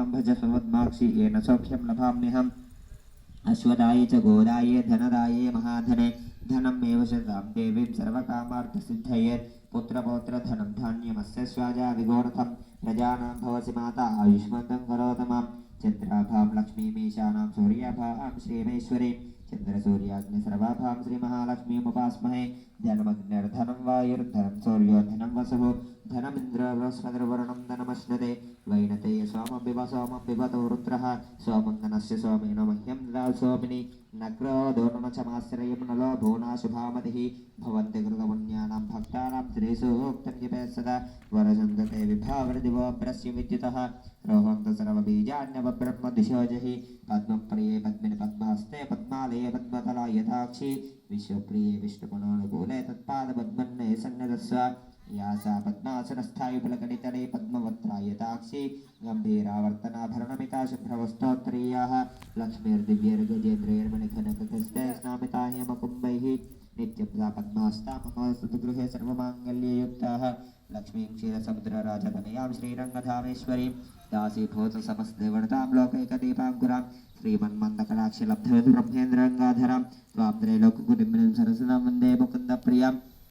माँ भज भवद्माक्षि येन सौख्यं लभाम्यहम् अश्वदाये च गोदाये धनदाये महाधने धनमेव शतां देवीं सर्वकामार्थसिद्धये। पुत्रपौत्रधनं धान्यमस्य स्वाजा विगोरथं, प्रजानां भवसि माता आयुष्मन्तं करोत माँ चन्द्राभां लक्ष्मीमीशानां सूर्याभां श्रीमेश्वरीं चन्द्रसूर्याग्नि सर्वाभां श्रीमहालक्ष्मीमुपास्महे धनमग्निर्धनं वायुर्धनं सूर्योधनं वसुः धनमिन्द्र बृहस्पतिर्वरुणं धनमश्नुते वैनतेय सोमं पिब सोमं पिबतो रुद्रः, सोमं धनस्य सोमेन मह्यं ददातु सोमिनि न क्रोधो न चमाश्रयं न लोभो न शुभामतिः भवन्ति कृतपुण्यानां भक्तानां त्रिसूक्तं जपेत् सदा वरसन्दते विभावृदिवो भ्रस्य विद्युतः रोहन्त सर्वबीजान्यवब्रह्म दिशोजहि पद्मं पद्मिनि पद्महस्ते पद्मालये पद्मतला यथाक्षि विश्वप्रिये विष्णुगुणानुकूले तत्पादपद्मन्ने सन्नदस्व या सा पद्मासनस्थायुफलकनितले पद्मवत्रा यथाक्षि गम्भीरावर्तनाभरणमिता शुभ्रवस्तोत्तरीयाः लक्ष्मीर्दिव्यैर्गजेन्द्रैर्मणिखनकस्ते स्नामिता हेमकुम्भैः नित्यं सा पद्मास्ता मम सुतगृहे सर्वमाङ्गल्ययुक्ताः लक्ष्मीं क्षीरसमुद्रराजतनयां श्रीरङ्गधामेश्वरीं दासीभूत समस्तदेवणतां लोकैकदीपाङ्कुरां श्रीमन्मन्दकटाक्षलब्धवतु ब्रह्मेन्द्ररङ्गाधरां त्वां त्रैलोककुटिम्बिनीं सरसनां वन्दे मुकुन्दप्रियां